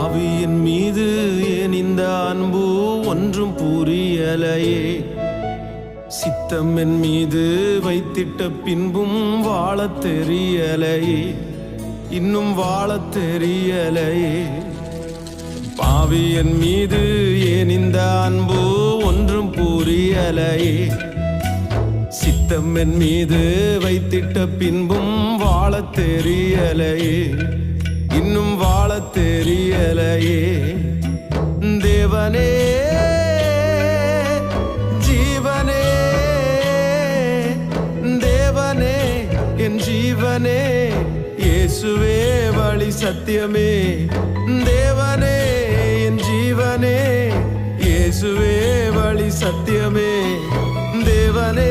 ஆவியின் மீது ஏன் இந்த அன்பு ஒன்றும் புரியலையே? சித்தம் என் மீது வைத்திட்ட பின்பும் வாழ தெரியலையே. இன்னும் வாழ தெரியலையே. பாவி என் மீது ஏன் இந்த அன்பு ஒன்றும் புரியலையே? சித்தம் என் மீது வைத்திட்ட பின்பும் வாழத் தெரியலையே. இன்னும் வாழத் தெரியலையே தேவனே ஜீவனே தேவனே என் ஜீவனே இயேசுவே வழி சத்தியமே. தேவனே என் ஜீவனே இயேசுவே வழி சத்தியமே. தேவனே